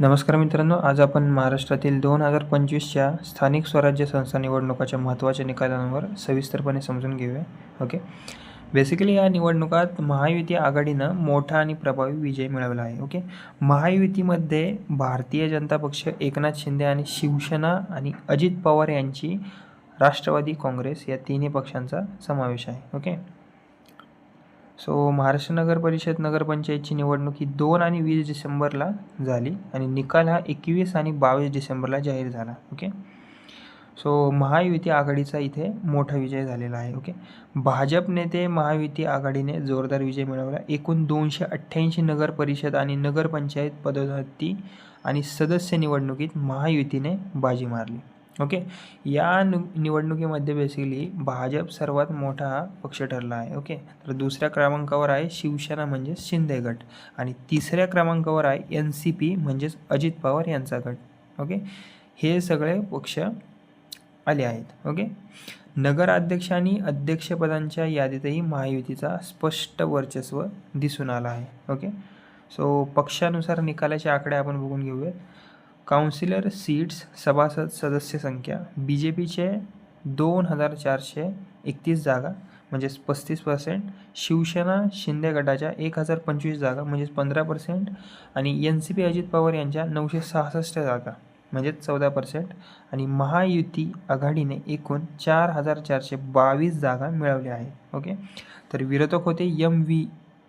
नमस्कार मित्रांनो आज आपण महाराष्ट्रातील दोन हजार पंचवीसच्या स्थानिक स्वराज्य संस्था निवडणुकाच्या महत्त्वाच्या निकालांवर सविस्तरपणे समजून घेऊया. ओके? बेसिकली या निवडणुकात महायुती आघाडीनं मोठा आणि प्रभावी विजय मिळवला आहे. ओके? महायुतीमध्ये भारतीय जनता पक्ष एकनाथ शिंदे आणि शिवसेना आणि अजित पवार यांची राष्ट्रवादी काँग्रेस या तिन्ही पक्षांचा समावेश आहे. ओके? सो महाराष्ट्र नगर परिषद नगरपंचायतची निवडणूक ही दोन आणि वीस डिसेंबरला झाली आणि निकाल हा एकवीस आणि बावीस डिसेंबरला जाहीर झाला ओके सो महायुती आघाडीचा इथे मोठा विजय झालेला आहे ओके भाजप नेते महायुती आघाडीने जोरदार विजय मिळवला. एकूण दोनशे अठ्ठ्याऐंशी नगर परिषद आणि नगरपंचायत पदोन्नती आणि सदस्य निवडणुकीत महायुतीने बाजी मारली. ओके? या नि निवडणुकीमध्ये बेसिकली भाजप सर्वात मोठा पक्ष ठरला आहे ओके? तर दुसऱ्या क्रमांकावर आहे शिवसेना म्हणजेच शिंदे गट आणि तिसऱ्या क्रमांकावर आहे एन सी पी म्हणजेच अजित पवार यांचा गट ओके? हे सगळे पक्ष आले आहेत ओके? नगराध्यक्ष आणि अध्यक्षपदांच्या यादीतही महायुतीचा स्पष्ट वर्चस्व दिसून आला आहे ओके? सो पक्षानुसार निकालाचे आकडे आपण बघून घेऊयात. काउन्सिलर सीट्स सभासद सदस्य संख्या बी जे पीचे दोन हजार चारशे एकतीस जागा म्हणजेच पस्तीस पर्सेंट शिवसेना शिंदे गटाच्या एक हजार पंचवीस जागा म्हणजेच पंधरा पर्सेंट आणि N C P Ajit Pawar यांच्या नऊशे सहासष्ट जागा म्हणजेच चौदा पर्सेंट आणि महायुती आघाडीने एकूण चार हजार चारशे बावीस जागा मिळवल्या आहेत. ओके? तर विरोधक होते M V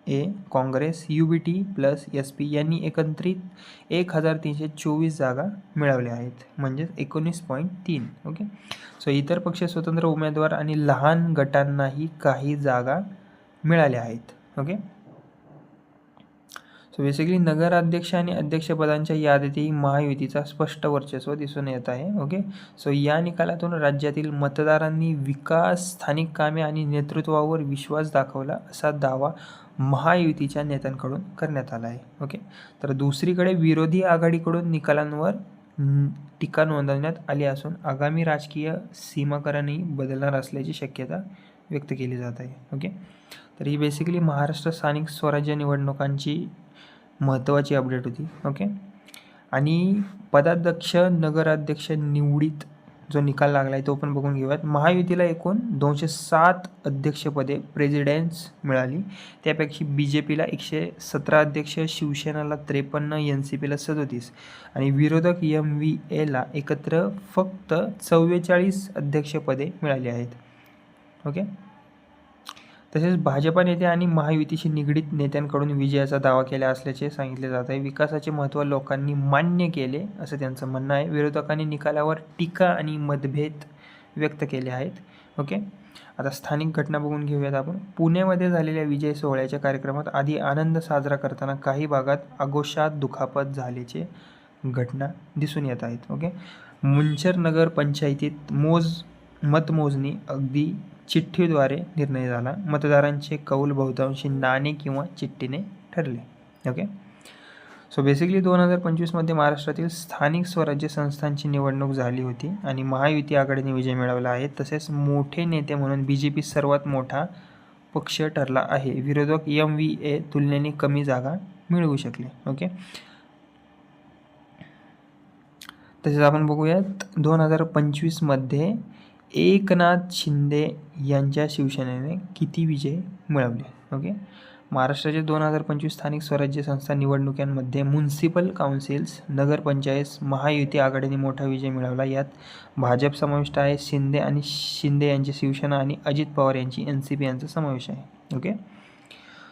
A Congress U B T plus S P यांनी एकत्रित एक हजार तीनशे चोवीस जागा मिळवल्या आहेत. म्हणजेच एकोणीस पॉईंट तीन ओके? सो इतर पक्ष स्वतंत्र उमेदवार आणि लहान गटांनाही काही जागा मिळाल्या आहेत ओके? सो बेसिकली नगराध्यक्ष आणि अध्यक्षपदांच्या यादीतही महायुतीचा स्पष्ट वर्चस्व दिसून येत आहे ओके सो या निकालातून राज्यातील मतदारांनी विकास स्थानिक कामे आणि नेतृत्वावर विश्वास दाखवला असा दावा महायुतीच्या नेत्यांकडून करण्यात आला आहे ओके तर दुसरीकडे विरोधी आघाडीकडून निकालांवर टीका नोंदवण्यात आली असून आगामी राजकीय सीमाकरणही बदलणार असल्याची शक्यता व्यक्त केली जात आहे ओके तर ही बेसिकली महाराष्ट्र स्थानिक स्वराज्य निवडणुकांची महत्त्वाची अपडेट होती. ओके आणि पदाध्यक्ष नगराध्यक्ष निवडीत जो निकाल लागला आहे तो पण बघून घेऊयात. महायुतीला एकूण दोनशे सात अध्यक्षपदे प्रेझिडेन्स मिळाली. त्यापेक्षा बी जे पीला एकशे सतरा अध्यक्ष शिवसेनाला त्रेपन्न एन सी पीला सदोतीस आणि विरोधक एम व्ही एला एकत्र फक्त चव्वेचाळीस अध्यक्षपदे मिळाली आहेत. ओके तसेच भाजपा नेते आणि महायुतीशी निगडीत नेत्यांकडून विजयाचा दावा केला असल्याचे सांगितले जात आहे. विकासाचे महत्त्व लोकांनी मान्य केले असं त्यांचं म्हणणं आहे. विरोधकांनी निकालावर टीका आणि मतभेद व्यक्त केले आहेत. ओके? आता स्थानिक घटना बघून घेऊयात आपण. पुण्यामध्ये झालेल्या विजय सोहळ्याच्या कार्यक्रमात आधी आनंद साजरा करताना काही भागात आगोशात दुखापत झाल्याचे घटना दिसून येत आहेत. ओके? मुंचर नगर पंचायतीत मोज मतमोजणी अगदी चिठ्ठीद्वारे निर्णय झाला. मतदारांचे कौल बहुतांशी नाणे किंवा चिठ्ठीने ठरले. ओके सो बेसिकली दोन हजार पंचवीसमध्ये महाराष्ट्रातील स्थानिक स्वराज्य संस्थांची निवडणूक झाली होती आणि महायुती आघाडीने विजय मिळवला आहे. तसेच मोठे नेते म्हणून बी जे पी सर्वात मोठा पक्ष ठरला आहे. विरोधक एम व्ही ए तुलनेने कमी जागा मिळवू शकले. ओके तसेच आपण बघूयात दोन हजार पंचवीसमध्ये एकनाथ शिंदे यांच्या शिवसेनेने किती विजय मिळवले? ओके महाराष्ट्राचे दोन हजार पंचवीस स्थानिक स्वराज्य संस्था निवडणुकांमध्ये म्युन्सिपल काउन्सिल्स नगरपंचायत महायुती आघाडीने मोठा विजय मिळवला. यात भाजप समाविष्ट आहे. शिंदे आणि शिंदे यांची शिवसेना आणि अजित पवार यांची एन सी पी यांचा समावेश आहे. ओके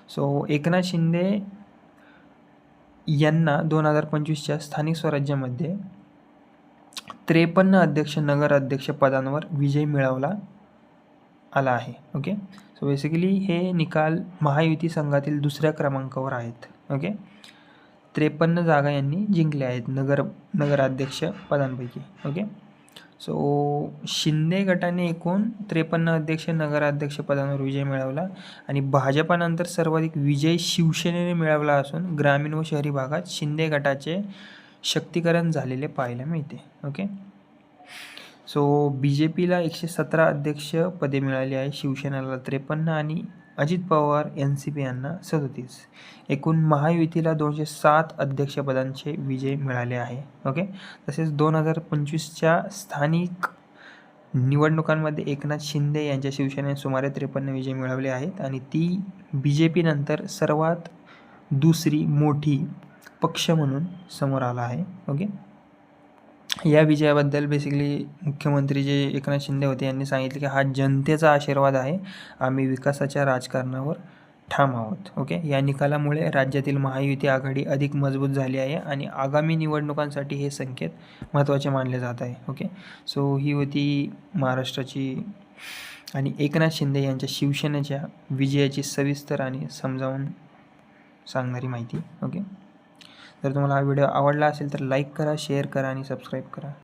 सो एकनाथ शिंदे यांना दोन हजार पंचवीसच्या स्थानिक स्वराज्यामध्ये त्रेपन्न अध्यक्ष नगर अध्यक्ष पदांवर विजय मिळवला आला आहे. ओके? सो बेसिकली हे निकाल महायुती संघातील दुसऱ्या क्रमांकावर आहेत. ओके? त्रेपन्न जागा यांनी जिंकल्या आहेत नगर नगराध्यक्ष पदांपैकी. ओके? सो शिंदे गटाने एकूण त्रेपन्न अध्यक्ष नगराध्यक्ष पदांवर विजय मिळवला आणि भाजपानंतर सर्वाधिक विजय शिवसेनेने मिळवला असून ग्रामीण व शहरी भागात शिंदे गटाचे शक्तीकरण झालेले पाहायला मिळते. ओके? सो बी जे पीला एकशे सतरा अध्यक्ष पदे मिळाली आहे. शिवसेनेला त्रेपन्न आणि Ajit Pawar N C P यांना सदोतीस. एकूण महायुतीला दोनशे सात अध्यक्षपदांचे विजय मिळाले आहे. ओके? तसेच दोन हजार पंचवीसच्या स्थानिक निवडणुकांमध्ये एकनाथ शिंदे यांच्या शिवसेनेने सुमारे त्रेपन्न विजय मिळवले आहेत आणि ती बी जे पीनंतर सर्वात दुसरी मोठी पक्ष म्हणून समोर आला आहे. ओके या विजयाबद्दल बेसिकली मुख्यमंत्री जे एकनाथ शिंदे होते यांनी सांगितले की हा जनतेचा आशीर्वाद आहे. आम्ही विकासाच्या राजकारणावर ठाम आहोत. ओके या निकालामुळे राज्यातील महायुती आघाडी अधिक मजबूत झाली आहे आणि आगामी निवडणुकांसाठी हे संकेत महत्त्वाचे मानले जात आहे. ओके सो ही होती महाराष्ट्राची आणि एकनाथ शिंदे यांच्या शिवसेनेच्या विजयाची सविस्तर आणि समजावून सांगणारी माहिती. ओके जर तुम्हाला हा व्हिडिओ आवडला असेल तर लाईक करा शेअर करा आणि सबस्क्राईब करा.